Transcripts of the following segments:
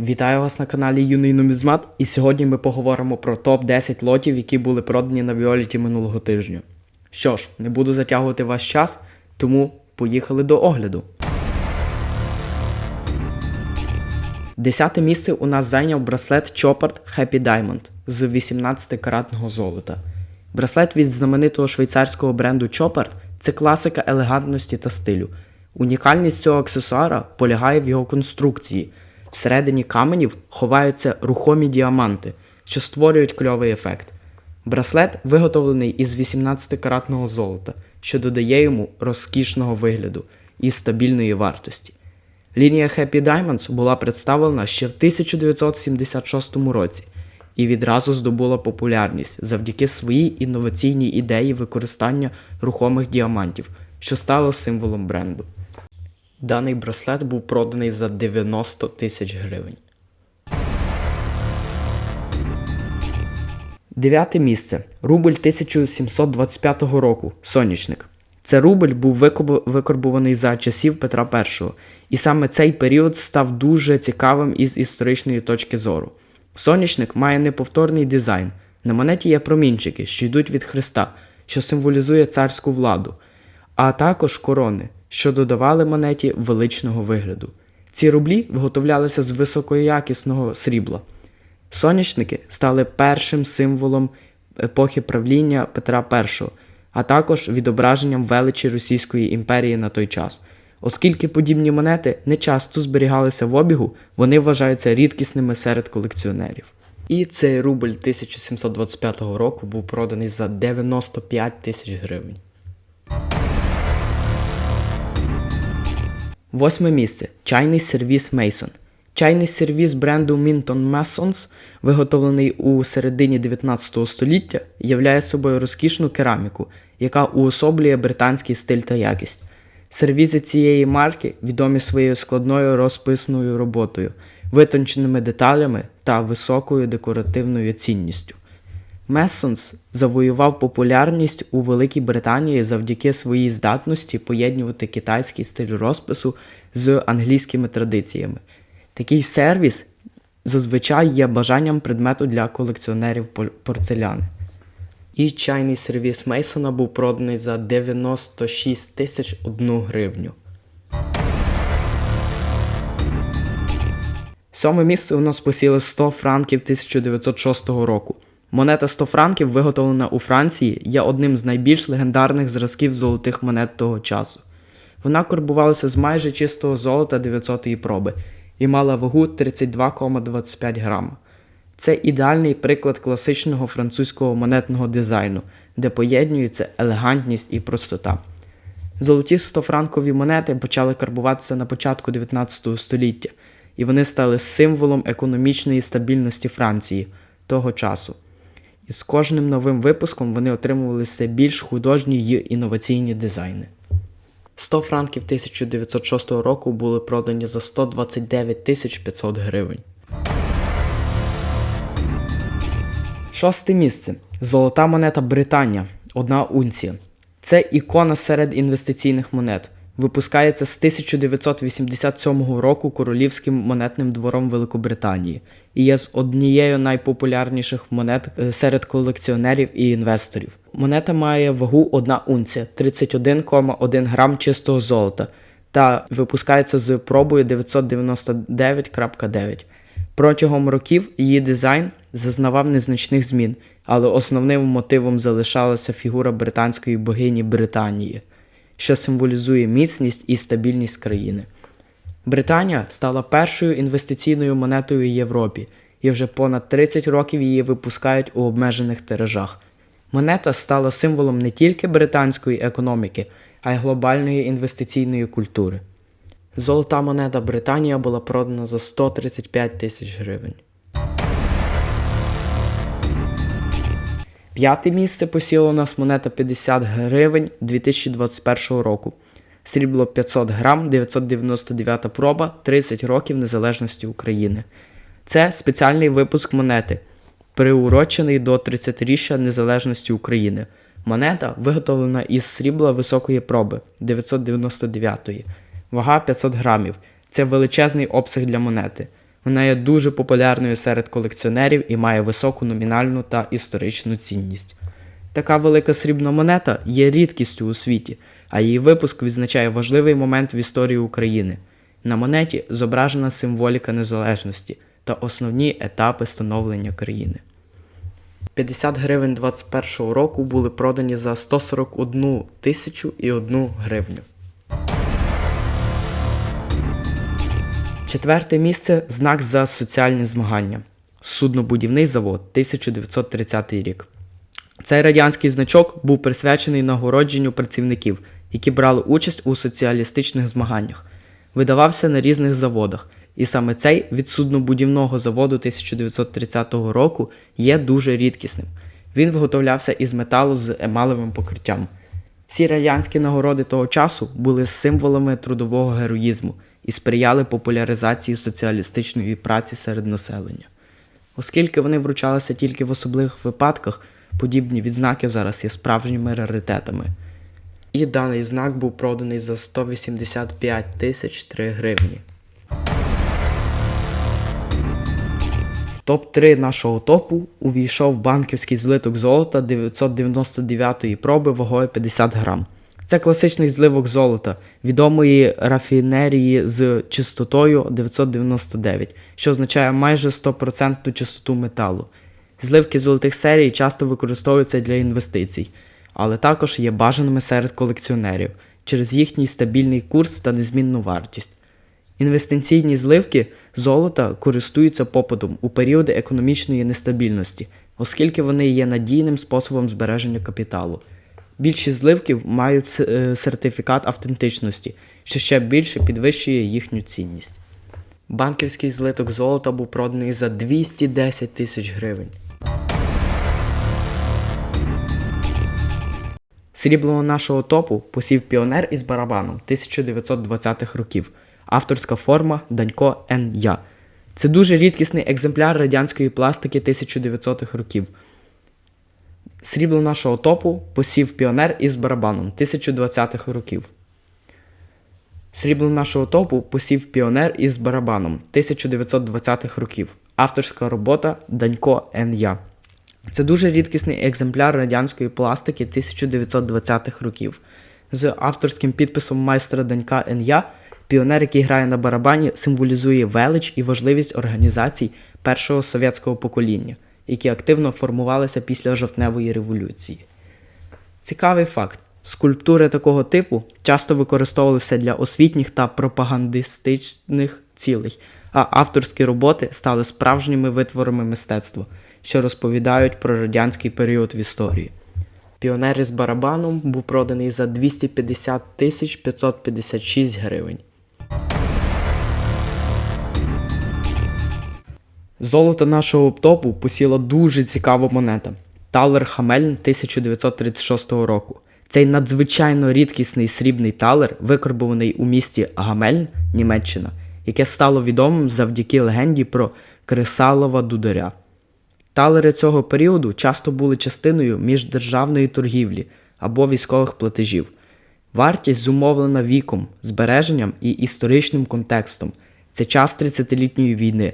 Вітаю вас на каналі Юний Нумізмат, і сьогодні ми поговоримо про топ-10 лотів, які були продані на Віоліті минулого тижня. Що ж, не буду затягувати ваш час, тому поїхали до огляду. Десяте місце у нас зайняв браслет Chopard Happy Diamond з 18-каратного золота. Браслет від знаменитого швейцарського бренду Chopard – це класика елегантності та стилю. Унікальність цього аксесуара полягає в його конструкції. Всередині каменів ховаються рухомі діаманти, що створюють кльовий ефект. Браслет виготовлений із 18-каратного золота, що додає йому розкішного вигляду і стабільної вартості. Лінія Happy Diamonds була представлена ще в 1976 році і відразу здобула популярність завдяки своїй інноваційній ідеї використання рухомих діамантів, що стало символом бренду. Даний браслет був проданий за 90 тисяч гривень. Дев'яте місце. Рубль 1725 року. Сонячник. Це рубль був викорбуваний за часів Петра І, і саме цей період став дуже цікавим із історичної точки зору. Сонячник має неповторний дизайн. На монеті є промінчики, що йдуть від Христа, що символізує царську владу, а також корони, що додавали монеті величного вигляду. Ці рублі виготовлялися з високоякісного срібла. Сонячники стали першим символом епохи правління Петра І, а також відображенням величі Російської імперії на той час. Оскільки подібні монети не часто зберігалися в обігу, вони вважаються рідкісними серед колекціонерів. І цей рубль 1725 року був проданий за 95 тисяч гривень. Восьме місце. Чайний сервіс Mason. Чайний сервіс бренду Minton Masons, виготовлений у середині 19 століття, являє собою розкішну кераміку, яка уособлює британський стиль та якість. Сервізи цієї марки відомі своєю складною розписною роботою, витонченими деталями та високою декоративною цінністю. Месонс завоював популярність у Великій Британії завдяки своїй здатності поєднувати китайський стиль розпису з англійськими традиціями. Такий сервіс зазвичай є бажанням предмету для колекціонерів пор- порцеляни. І чайний сервіс Мейсона був проданий за 96 тисяч одну гривню. Сьоме місце у нас посіли 100 франків 1906 року. Монета 100 франків, виготовлена у Франції, є одним з найбільш легендарних зразків золотих монет того часу. Вона корбувалася з майже чистого золота 900-ї проби і мала вагу 32,25 грама. Це ідеальний приклад класичного французького монетного дизайну, де поєднуються елегантність і простота. Золоті 100-франкові монети почали карбуватися на початку 19 століття, і вони стали символом економічної стабільності Франції того часу. І з кожним новим випуском вони отримували все більш художні й інноваційні дизайни. 100 франків 1906 року були продані за 129 тисяч 500 гривень. Шосте місце. Золота монета Британія. Одна унція. Це ікона серед інвестиційних монет. Випускається з 1987 року Королівським монетним двором Великобританії і є з однією найпопулярніших монет е, серед колекціонерів і інвесторів. Монета має вагу 1 унція 31,1 грам чистого золота та випускається з пробою 999.9. Протягом років її дизайн зазнавав незначних змін, але основним мотивом залишалася фігура британської богині Британії, що символізує міцність і стабільність країни. Британія стала першою інвестиційною монетою в Європі, і вже понад 30 років її випускають у обмежених тиражах. Монета стала символом не тільки британської економіки, а й глобальної інвестиційної культури. Золота монета Британія була продана за 135 тисяч гривень. П'яте місце посіла у нас монета 50 гривень 2021 року. Срібло 500 грам, 999 проба, 30 років незалежності України. Це спеціальний випуск монети, приурочений до 30-річчя незалежності України. Монета виготовлена із срібла високої проби 999, вага 500 грамів. Це величезний обсяг для монети. Вона є дуже популярною серед колекціонерів і має високу номінальну та історичну цінність. Така велика срібна монета є рідкістю у світі, а її випуск відзначає важливий момент в історії України. На монеті зображена символіка незалежності та основні етапи становлення країни. 50 гривень 21 року були продані за 141 тисячу і 1 гривню. Четверте місце знак за соціальні змагання. Суднобудівний завод 1930 рік. Цей радянський значок був присвячений нагородженню працівників, які брали участь у соціалістичних змаганнях. Видавався на різних заводах, і саме цей від суднобудівного заводу 1930 року є дуже рідкісним. Він виготовлявся із металу з емалевим покриттям. Всі радянські нагороди того часу були символами трудового героїзму і сприяли популяризації соціалістичної праці серед населення. Оскільки вони вручалися тільки в особливих випадках, подібні відзнаки зараз є справжніми раритетами. І даний знак був проданий за 185 тисяч 3 гривні. В топ-3 нашого топу увійшов банківський злиток золота 999-ї проби вагою 50 грам. Це класичний зливок золота, відомої рафінерії з чистотою 999, що означає майже 100% чистоту металу. Зливки золотих серій часто використовуються для інвестицій, але також є бажаними серед колекціонерів через їхній стабільний курс та незмінну вартість. Інвестиційні зливки золота користуються попитом у періоди економічної нестабільності, оскільки вони є надійним способом збереження капіталу. Більшість зливків мають е, сертифікат автентичності, що ще більше підвищує їхню цінність. Банківський злиток золота був проданий за 210 тисяч гривень. Срібло нашого топу посів піонер із барабаном 1920-х років. Авторська форма Данько Н. Я. Це дуже рідкісний екземпляр радянської пластики 1900-х років. Срібло нашого топу посів піонер із барабаном 1020-х років. Срібло нашого топу посів піонер із барабаном 1920-х років. Авторська робота Данько Н. Я. Це дуже рідкісний екземпляр радянської пластики 1920-х років. З авторським підписом майстра Данька Н. Я, піонер, який грає на барабані, символізує велич і важливість організацій першого совєтського покоління, які активно формувалися після жовтневої революції. Цікавий факт: скульптури такого типу часто використовувалися для освітніх та пропагандистичних цілей, а авторські роботи стали справжніми витворами мистецтва, що розповідають про радянський період в історії. Піонер із барабаном був проданий за 250 тисяч 556 гривень. Золото нашого топу посіла дуже цікава монета талер Хамельн 1936 року. Цей надзвичайно рідкісний срібний талер викарбований у місті Гамельн, Німеччина, яке стало відомим завдяки легенді про Кресалова Дударя. Талери цього періоду часто були частиною міждержавної торгівлі або військових платежів. Вартість зумовлена віком, збереженням і історичним контекстом. Це час 30-літньої війни.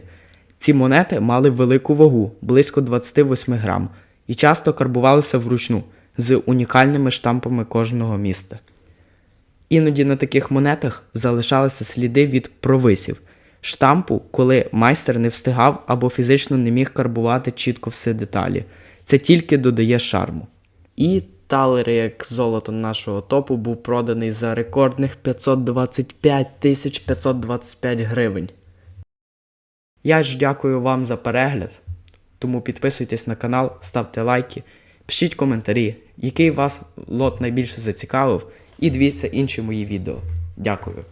Ці монети мали велику вагу близько 28 грам і часто карбувалися вручну з унікальними штампами кожного міста. Іноді на таких монетах залишалися сліди від провисів, штампу, коли майстер не встигав або фізично не міг карбувати чітко всі деталі. Це тільки додає шарму. І талер, як золото нашого топу, був проданий за рекордних 525 тисяч 525 гривень. Я ж дякую вам за перегляд. Тому підписуйтесь на канал, ставте лайки, пишіть коментарі, який вас лот найбільше зацікавив, і дивіться інші мої відео. Дякую.